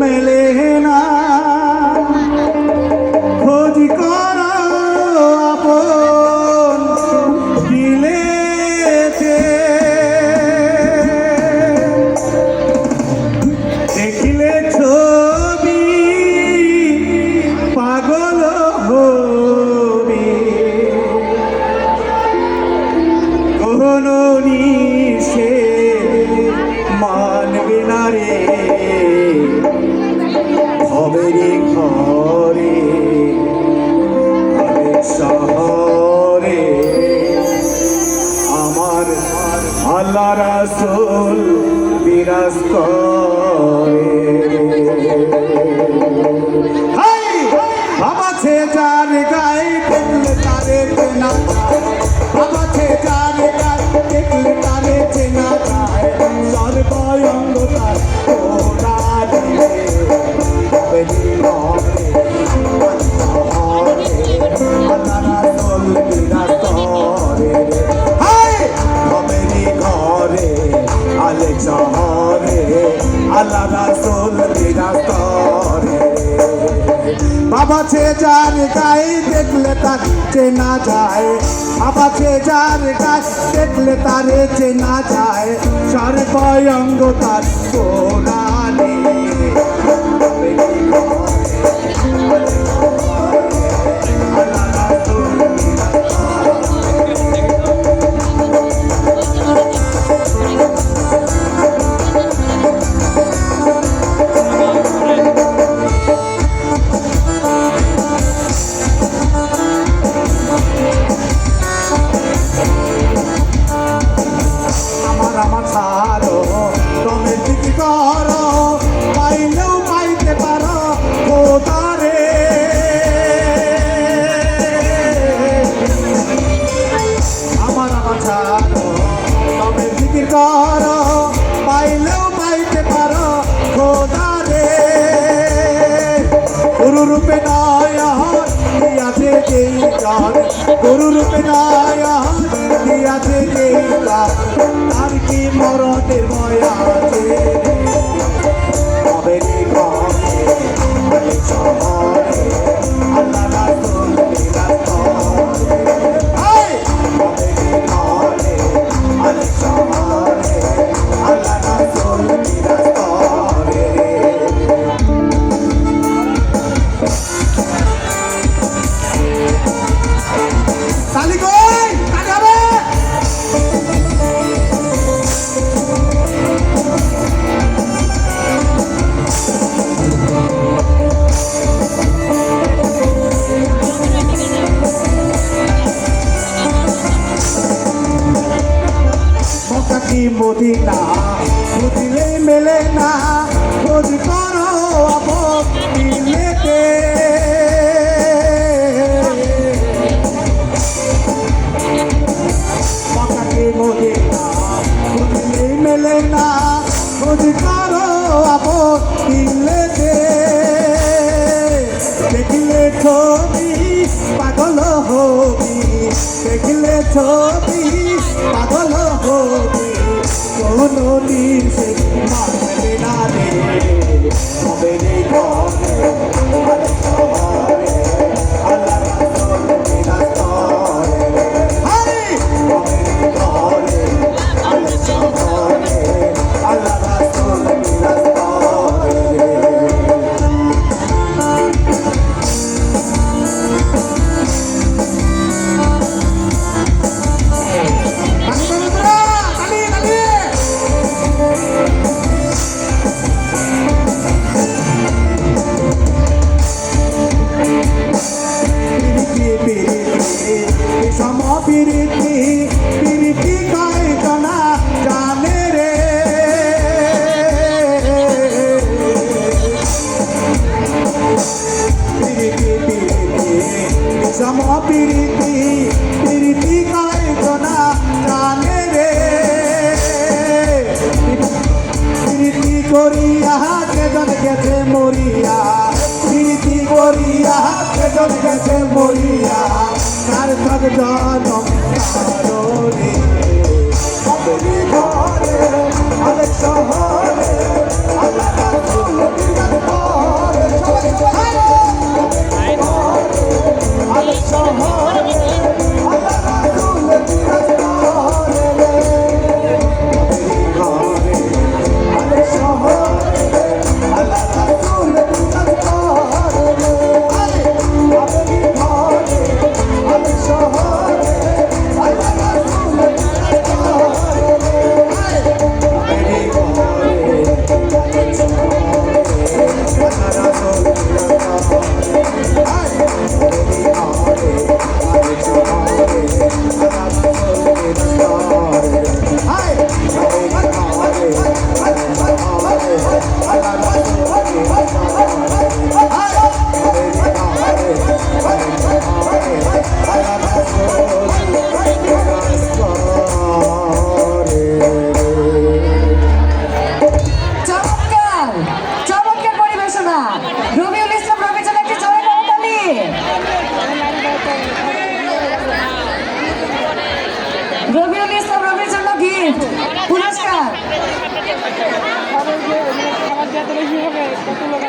মেলে রাসূল বিরাজ করে। বাবাছে যার গায়ে দেখলে তারে চেনা যায়। বাবাছে যার গায়ে দেখলে তারে চেনা যায়। তার সে যার গায়ে দেখলে তার চেনা যায়। সে যার গায়ে দেখলে তারে চেনা যায়। সর্বয়ঙ্গ তার কোরআনে আল্লাহ করো পাইলেও পাইতে পারো খোদারে গুরু রূপে নয়ন দিয়াছে যেই গান গুরু রূপে নয়ন মদিনা। খুঁজলে মেলে না, খোঁজ করো দিলেতে মক্কা মদিনা খুঁজলে মেলে না, খোঁজ করো আপন দিলেতে দেখলে ছবি পাগল হবি, দেখলে ছবি পাগল কোনো দিন সমপিরিতি পিরিতি কয়জনা জানে রে। পিরিতি পিরিতি সমপিরিতি পিরিতি কয়জনা জানে রে। প্রীতি করিয়া কেজন গেছে মরিয়া, প্রীতি করিয়া কেজন গেছে মরিয়া। কার জনম কারণে আপনি ঘরে অনেক শহরে অনেক শহরে যাদের বেশি হবে কত লোক